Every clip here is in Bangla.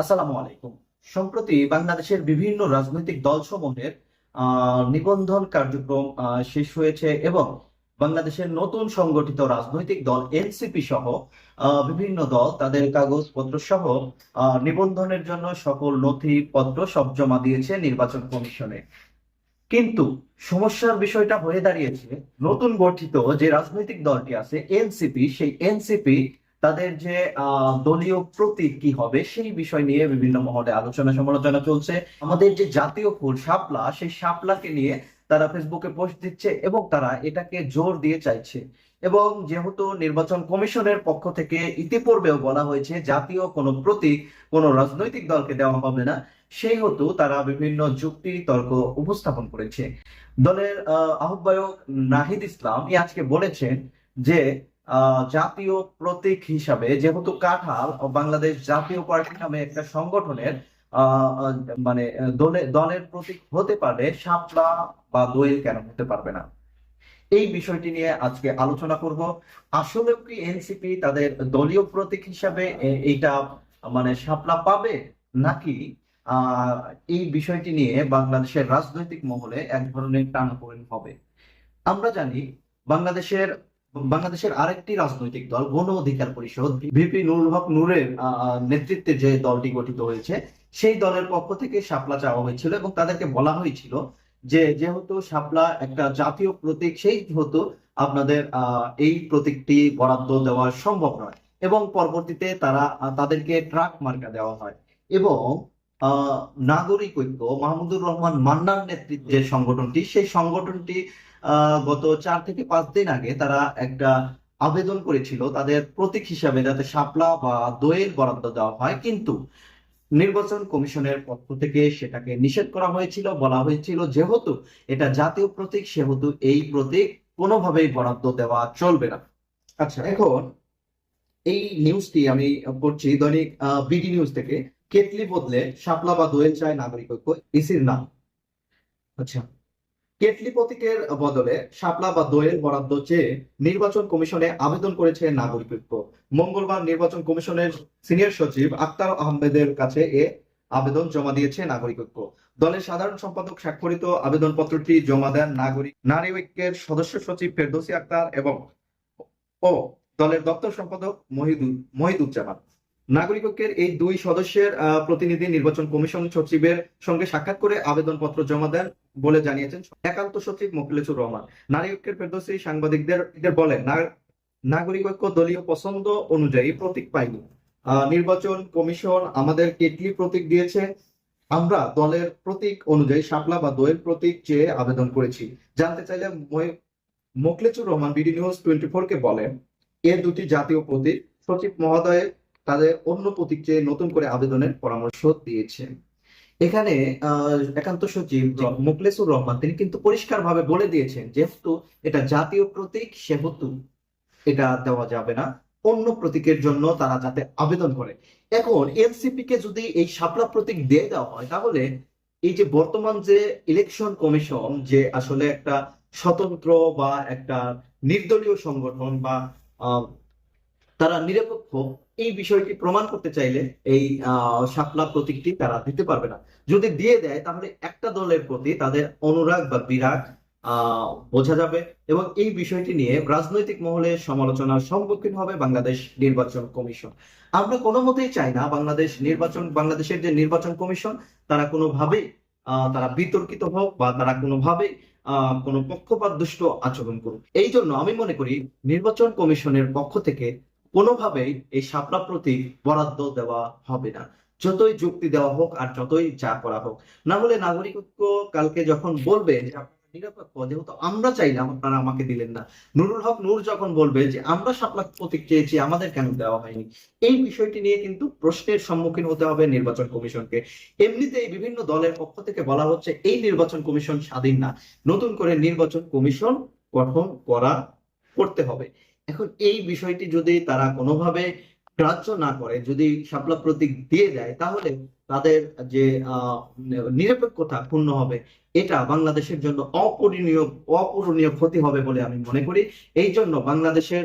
আসসালামু আলাইকুম। সম্প্রতি বাংলাদেশের বিভিন্ন রাজনৈতিক দলসমূহের নিবন্ধন কার্যক্রম শেষ হয়েছে এবং বাংলাদেশের নতুন সংগঠিত রাজনৈতিক দল এনসিপি সহ বিভিন্ন দল তাদের কাগজপত্র সহ নিবন্ধনের জন্য সকল নথিপত্র সব জমা দিয়েছে নির্বাচন কমিশনে। কিন্তু সমস্যার বিষয়টা হয়ে দাঁড়িয়েছে, নতুন গঠিত যে রাজনৈতিক দলটি আছে এনসিপি, সেই এনসিপি তাদের যে দলীয় প্রতীক কি হবে সেই বিষয় নিয়ে বিভিন্ন মহলে আলোচনা সমালোচনা চলছে। আমাদের যে জাতীয় ফুল শাপলা সেই শাপলাকে নিয়ে তারা ফেসবুকে পোস্ট দিচ্ছে এবং তারা এটাকে জোর দিয়ে চাইছে। এবং যেহেতু নির্বাচন কমিশনের পক্ষ থেকে ইতিপূর্বেও বলা হয়েছে জাতীয় কোনো প্রতীক কোনো রাজনৈতিক দলকে দেওয়া হবে না সেই হেতু তারা বিভিন্ন যুক্তি তর্ক উপস্থাপন করেছে। দলের আহ, আহ্বায়ক নাহিদ ইসলাম আজকে বলেছেন যে জাতীয় প্রতীক হিসাবে যেহেতু কাঁঠাল, বাংলাদেশ জাতীয় পার্টি নামে একটা সংগঠনের মানে দলে, দলের প্রতীক হতে পারে শাপলা বা দোয়েল কেন হতে পারবে না? এই বিষয়টি নিয়ে আজকে আলোচনা করব। আসলে কি এনসিপি তাদের দলীয় প্রতীক হিসাবে এইটা মানে শাপলা পাবে নাকি? এই বিষয়টি নিয়ে বাংলাদেশের রাজনৈতিক মহলে এক ধরনের টানাপোড়েন হবে। আমরা জানি বাংলাদেশের বাংলাদেশের আরেকটি রাজনৈতিক দল গণ অধিকার পরিষদ, ভিপি নুরুল হক নূরের নেতৃত্বে যে দলটি গঠিত হয়েছে, সেই দলের পক্ষ থেকে শাপলা চাওয়া হয়েছিল এবং তাদেরকে বলা হয়েছিল যে যেহেতু শাপলা একটা জাতীয় প্রতীক, সেই যেহেতু আপনাদের এই প্রতীকটি বরাদ্দ দেওয়া সম্ভব নয় এবং পরবর্তীতে তারা তাদেরকে ট্রাক মার্কা দেওয়া হয় এবং নাগরিক ঐক্য, মাহমুদুর রহমান মান্নার নেতৃত্বে যে সংগঠনটি, সেই সংগঠনটি গত চার থেকে পাঁচ দিন আগে তারা একটা আবেদন করেছিল তাদের প্রতীক হিসাবে যাতে শাপলা বা দোয়েল বরাদ্দ দেওয়া হয়। কিন্তু নির্বাচন কমিশনের পক্ষ থেকে সেটাকে নিষেধ করা হয়েছিল, বলা হয়েছিল যেহেতু এটা জাতীয় প্রতীক, সেহেতু এই প্রতীক কোনোভাবেই বরাদ্দ দেওয়া চলবে না। আচ্ছা এখন এই নিউজটি আমি পড়ছি দৈনিক বিডি নিউজ থেকে। কেটলি বদলে শাপলা বা দোয়েল চায় নাগরিক ঐক্য ইসির নাম। আচ্ছা কেটলি প্রতীকের বদলে শাপলা বা দোয়েল বরাদ্দ চেয়ে নির্বাচন কমিশনে আবেদন করেছে নাগরিক ঐক্য মঙ্গলবার নির্বাচন কমিশনের সিনিয়র সচিব আক্তার আহমেদের কাছে এ আবেদন জমা দিয়েছে নাগরিক ঐক্য দলের সাধারণ সম্পাদক স্বাক্ষরিত আবেদনপত্রটি জমা দেন নাগরিক নারী ঐক্যের সদস্য সচিব ফেরদৌসি আক্তার এবং ও দলের দপ্তর সম্পাদক মহিদুল মহিদুজ্জামান। নাগরিক ঐক্যের এই দুই সদস্যের প্রতিনিধি নির্বাচন কমিশন সচিবের সঙ্গে সাক্ষাৎ করে আবেদনপত্র জমা দেন বলে জানিয়েছেন একান্ত সচিব মোখলেসুর রহমান। নারী ঐক্যের ফেরদৌসি সাংবাদিকদের বলেন "না- নাগরিক ঐক্য দলীয় পছন্দ অনুযায়ী প্রতীক পাইনি। নির্বাচন কমিশন আমাদের কেটলি প্রতীক দিয়েছে। আমরা দলের প্রতীক অনুযায়ী শাপলা বা দোয়েল প্রতীক চেয়ে আবেদন করেছি। জানতে চাইলে Mokhlesur Rahman, BD news twenty four কে বলেন, এ দুটি জাতীয় প্রতীক। সচিব মহোদয় তাদের অন্য প্রতীক চেয়ে নতুন করে আবেদনের পরামর্শ দিয়েছেন এখানে একান্ত সচিব মোখলেসুর রহমান তিনি কিন্তু পরিষ্কারভাবে বলে দিয়েছেন যেহেতু এটা জাতীয় প্রতীক সেহেতু এটা দেওয়া যাবে না। অন্য প্রতীকের জন্য তারা যাতে আবেদন করে। এখন এনসিপি কে যদি এই শাপলা প্রতীক দিয়ে দেওয়া হয় তাহলে এই যে বর্তমান যে ইলেকশন কমিশন যে আসলে একটা স্বতন্ত্র বা একটা নির্দলীয় সংগঠন বা তারা নিরপেক্ষ। এই বিষয়টি প্রমাণ করতে চাইলে এই শাপলা প্রতীকটি তারা দিতে পারবে না। যদি দিয়ে দেয়, তাহলে একটা দলের প্রতি তাদের অনুরাগ বা বিরাগ বোঝা যাবে এবং এই বিষয়টি নিয়ে রাজনৈতিক মহলে সমালোচনার সম্মুখীন হবে বাংলাদেশ নির্বাচন কমিশন। আমরা কোনো মতেই চাই না বাংলাদেশ নির্বাচন, বাংলাদেশের যে নির্বাচন কমিশন, তারা কোনোভাবেই তারা বিতর্কিত হোক বা তারা কোনোভাবেই কোনো পক্ষপাত দুষ্ট আচরণ করুক। এই জন্য আমি মনে করি নির্বাচন কমিশনের পক্ষ থেকে কোনোভাবেই এই শাপলা প্রতীক বরাদ্দ দেওয়া হবে না। যতই যুক্তি দেওয়া হোক আর যতই যা করা হোক। না হলে নাগরিকত্ব কালকে যখন বলবে যে নিরপেক্ষ, যেহেতু আমরা চাইলাম আপনারা আমাকে দিলেন না। নুরুল হক নূর যখন বলবে যে আমরা প্রতীক চেয়েছি, আমাদের কেন দেওয়া হয়নি? এই বিষয়টি নিয়ে কিন্তু প্রশ্নের সম্মুখীন হতে হবে নির্বাচন কমিশনকে। এমনিতেই বিভিন্ন দলের পক্ষ থেকে বলা হচ্ছে, এই নির্বাচন কমিশন স্বাধীন না। নতুন করে নির্বাচন কমিশন গঠন করা, করতে হবে। এখন এই বিষয়টি যদি তারা কোনোভাবে গ্রাহ্য না করে, যদি শাপলা প্রতীক দিয়ে দেয়, তাহলে তাদের যে নিরপেক্ষতা পূর্ণ হবে। এটা বাংলাদেশের জন্য অপূরণীয় অপূরণীয় ক্ষতি হবে বলে আমি মনে করি। এই জন্য বাংলাদেশের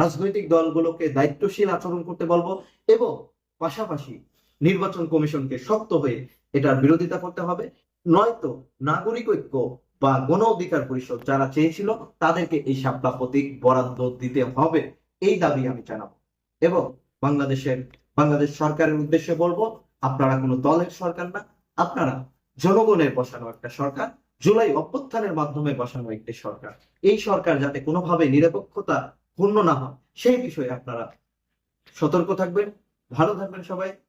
রাজনৈতিক দলগুলোকে দায়িত্বশীল আচরণ করতে বলব এবং পাশাপাশি নির্বাচন কমিশনকে শক্ত হয়ে এটার বিরোধিতা করতে হবে। নয়তো নাগরিক ঐক্য বা গণ অধিকার পরিষদ যারা চেয়েছিল তাদেরকে এই শাপলা প্রতীক বরাদ্দ দিতে হবে। এই দাবি আমি জানাব। এবং বাংলাদেশের, বাংলাদেশ সরকারের উদ্দেশ্যে বলব, আপনারা কোনো দলের সরকার না, আপনারা জনগণের বসানো একটা সরকার, জুলাই অভ্যুত্থানের মাধ্যমে বসানো একটি সরকার। এই সরকার যাতে কোনোভাবে নিরপেক্ষতা পূর্ণ না হয়, সেই বিষয়ে আপনারা সতর্ক থাকবেন। ভালো থাকবেন সবাই।